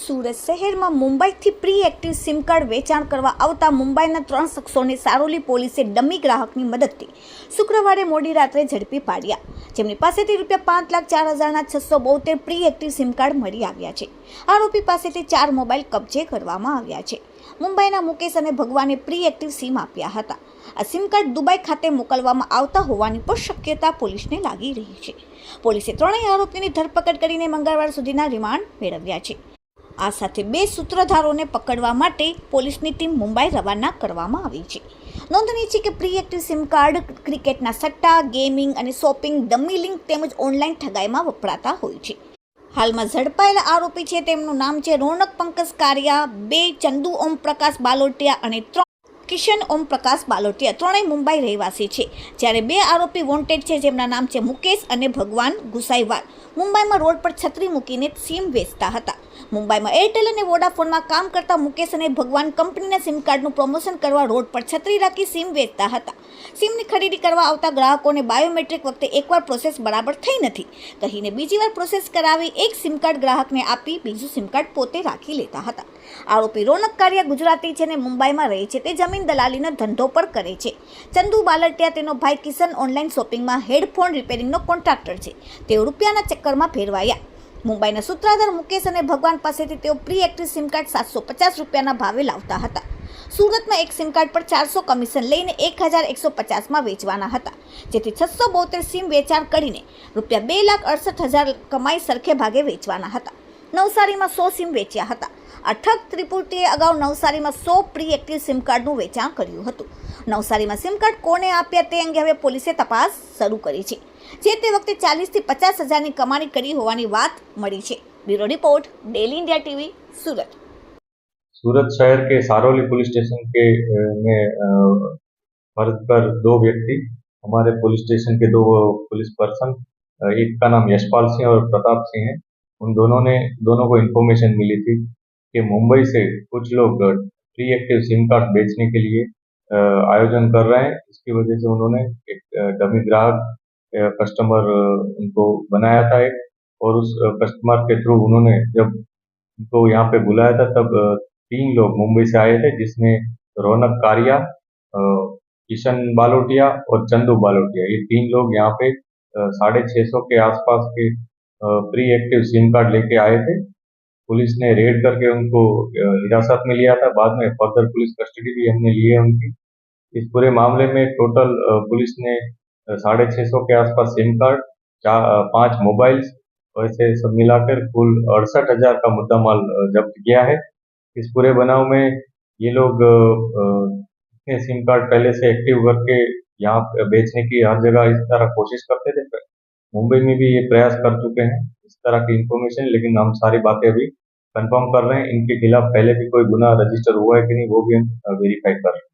સુરત શહેરમાં મુંબઈથી pre active SIM card વેચાણ કરવા આવતા મુંબઈના ત્રણ શખ્સોને સારોલી પોલીસે ડમી ગ્રાહકની મદદથી શુક્રવારે મોડી રાત્રે ઝડપી પાડ્યા. જેમની પાસેથી રૂપિયા પાંચ લાખ ચાર હજારના છસો બોતેર પ્રી એક્ટિવ સિમ કાર્ડ મળી આવ્યા છે. આરોપી પાસેથી ચાર મોબાઈલ કબજે કરવામાં આવ્યા છે. મુંબઈના મુકેશ અને ભગવાને પ્રી એક્ટિવ સિમ આપ્યા હતા. આ સિમ કાર્ડ દુબઈ ખાતે મોકલવામાં આવતા હોવાની પણ શક્યતા પોલીસને લાગી રહી છે. પોલીસે ત્રણેય આરોપીની ધરપકડ કરીને મંગળવાર સુધીના રિમાન્ડ મેળવ્યા છે. આ સાથે બે સૂત્રધારોને પકડવા માટે પોલીસની ટીમ મુંબઈ રવાના કરવામાં આવી છે. નોંધનીય છે કે પ્રી એક્ટિવ સિમ કાર્ડ, ક્રિકેટના સટ્ટા, ગેમિંગ અને શોપિંગ ડમી લિંક તેમજ ઓનલાઈન ઠગાઈમાં વપરાતા હોય છે. હાલમાં ઝડપાયેલા આરોપી છે તેમનું નામ છે રોનક પંકજ કારિયા, બે ચંદુ ઓમ પ્રકાશ બાલોટિયા અને ત્રણ કિશન ઓમ પ્રકાશ બાલોટિયા ત્રણેય મુંબઈ રહેવાસી છે. જ્યારે બે આરોપી વોન્ટેડ છે જેમના નામ છે મુકેશ અને ભગવાન ગુસાઈવાલ. મુંબઈમાં રોડ પર છત્રી મૂકીને સીમ વેચતા હતા. મુંબઈમાં એરટેલ અને વોડાફોનમાં કામ કરતા મુકેશ અને ભગવાન કંપનીના સિમ કાર્ડનું પ્રમોશન કરવા રોડ પર છત્રી રાખી સિમ વેચતા હતા. સિમની ખરીદી કરવા આવતા ગ્રાહકોને બાયોમેટ્રિક વખતે એકવાર પ્રોસેસ બરાબર થઈ નથી. કહીને બીજી વાર પ્રોસેસ કરાવી એક સિમ કાર્ડ ગ્રાહકને આપી બીજું સિમ કાર્ડ પોતે રાખી લેતા હતા. આરોપી રોનક કારિયા ગુજરાતી છે અને મુંબઈમાં રહે છે તે જમીન દલાલીનો ધંધો પણ કરે છે. ચંદુ બાલટિયા તેનો ભાઈ કિશન ઓનલાઈન શોપિંગમાં હેડફોન રિપેરિંગનો કોન્ટ્રાક્ટર છે. તેઓ રૂપિયાના ચક્કરમાં ફેરવાયા. મુંબઈના સૂત્રાધાર મુકેશ અને ભગવાન પાસેથી તેઓ પ્રી એક્ટિવ સિમ કાર્ડ સાતસો પચાસ રૂપિયાના ભાવે લાવતા હતા. સુરતમાં એક સિમ કાર્ડ પર ચારસો કમિશન લઈને એક હજાર એકસો પચાસમાં વેચવાના હતા. જેથી છસો બોતેર સિમ વેચાણ કરીને રૂપિયા બે લાખ અડસઠ હજાર કમાઈ સરખે ભાગે વેચવાના હતા. નવસારીમાં સો સિમ વેચ્યા હતા. આ ઠગ ત્રિપુટીએ અગાઉ નવસારીમાં સો પ્રી એક્ટિવ સિમ કાર્ડનું વેચાણ કર્યું હતું. નવસારીમાં સિમ કાર્ડ કોને આપ્યા તે અંગે હવે પોલીસે તપાસ શરૂ કરી છે જે તે વખતે ચાલીસથી પચાસ હજારની કમાણી કરી હોવાની વાત મળી છે bureau report daily India TV Surat Surat शहर के सारोली पुलिस स्टेशन के अ, में अ, फर्ज पर दो व्यक्ति हमारे पुलिस स्टेशन के दो पुलिस पर्सन अ, एक का नाम यशपाल सिंह और प्रताप सिंह है उन दोनों ने दोनों को इन्फॉर्मेशन मिली थी कि मुंबई से कुछ लोग प्री एक्टिव सिम कार्ड बेचने के लिए अ, आयोजन कर रहे हैं। इसकी वजह से उन्होंने एक डमी ग्राहक कस्टमर उनको बनाया था एक और उस कस्टमर के थ्रू उन्होंने जब उनको यहाँ पे बुलाया था तब तीन लोग मुंबई से आए थे जिसमें रौनक कारिया किशन बालोटिया और चंदू बालोटिया। ये तीन लोग यहाँ पे साढ़े छः सौ के आसपास के प्री एक्टिव सिम कार्ड लेके आए थे। पुलिस ने रेड करके उनको हिरासत में लिया था। बाद में फर्दर पुलिस कस्टडी भी हमने लिए उनकी। इस पूरे मामले में टोटल पुलिस ने साढ़े छः सौ के आसपास सिम कार्ड चार पाँच मोबाइल्स वैसे सब मिलाकर कुल अड़सठ हज़ार का मुद्दा माल जब्त किया है। इस पूरे बनाव में ये लोग इतने सिम कार्ड पहले से एक्टिव करके यहाँ बेचने की हर जगह इस तरह कोशिश करते थे मुंबई में भी ये प्रयास कर चुके हैं इस तरह की इंफॉर्मेशन लेकिन हम सारी बातें अभी कंफर्म कर रहे हैं। इनके खिलाफ पहले भी कोई गुना रजिस्टर हुआ है कि नहीं, वो भी हम वेरीफाई कर रहे हैं।